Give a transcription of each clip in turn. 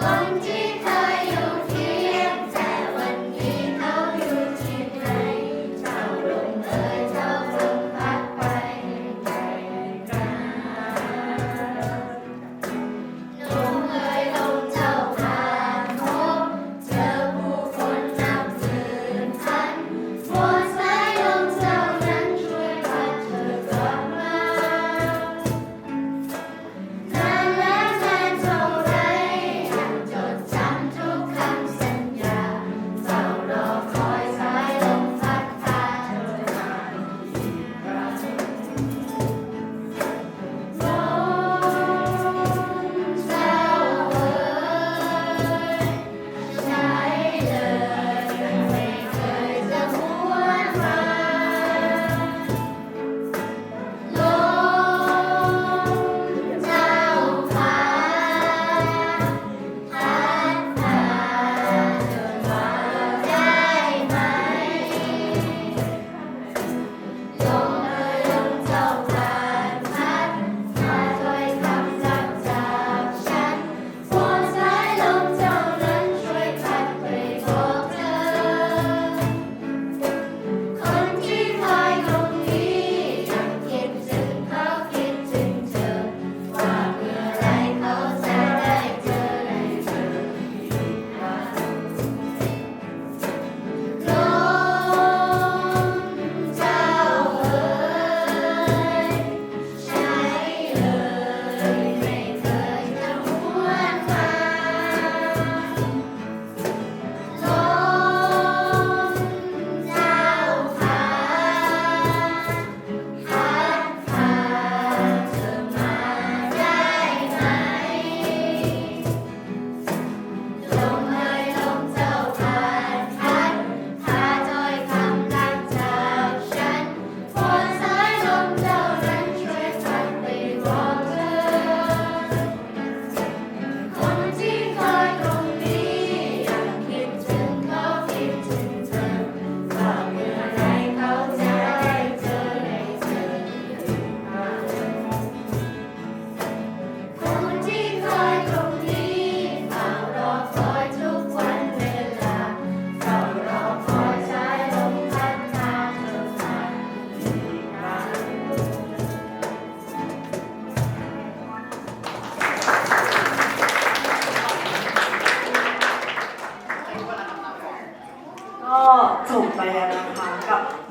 Come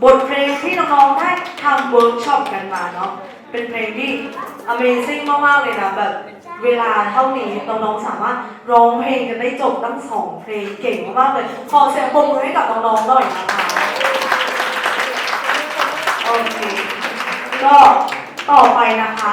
บทเพลงที่น้องๆได้ทำเวิร์กช็อปกันมาเนาะเป็นเพลงที่ Amazing มากๆเลยนะแบบเวลาเท่านี้น้องๆสามารถร้องเพลงกันได้จบตั้งสองเพลงเก่งมากๆเลยขอเสียงปรบมือให้กับน้องๆหน่อยนะคะโอเคก็ต่อไปนะคะ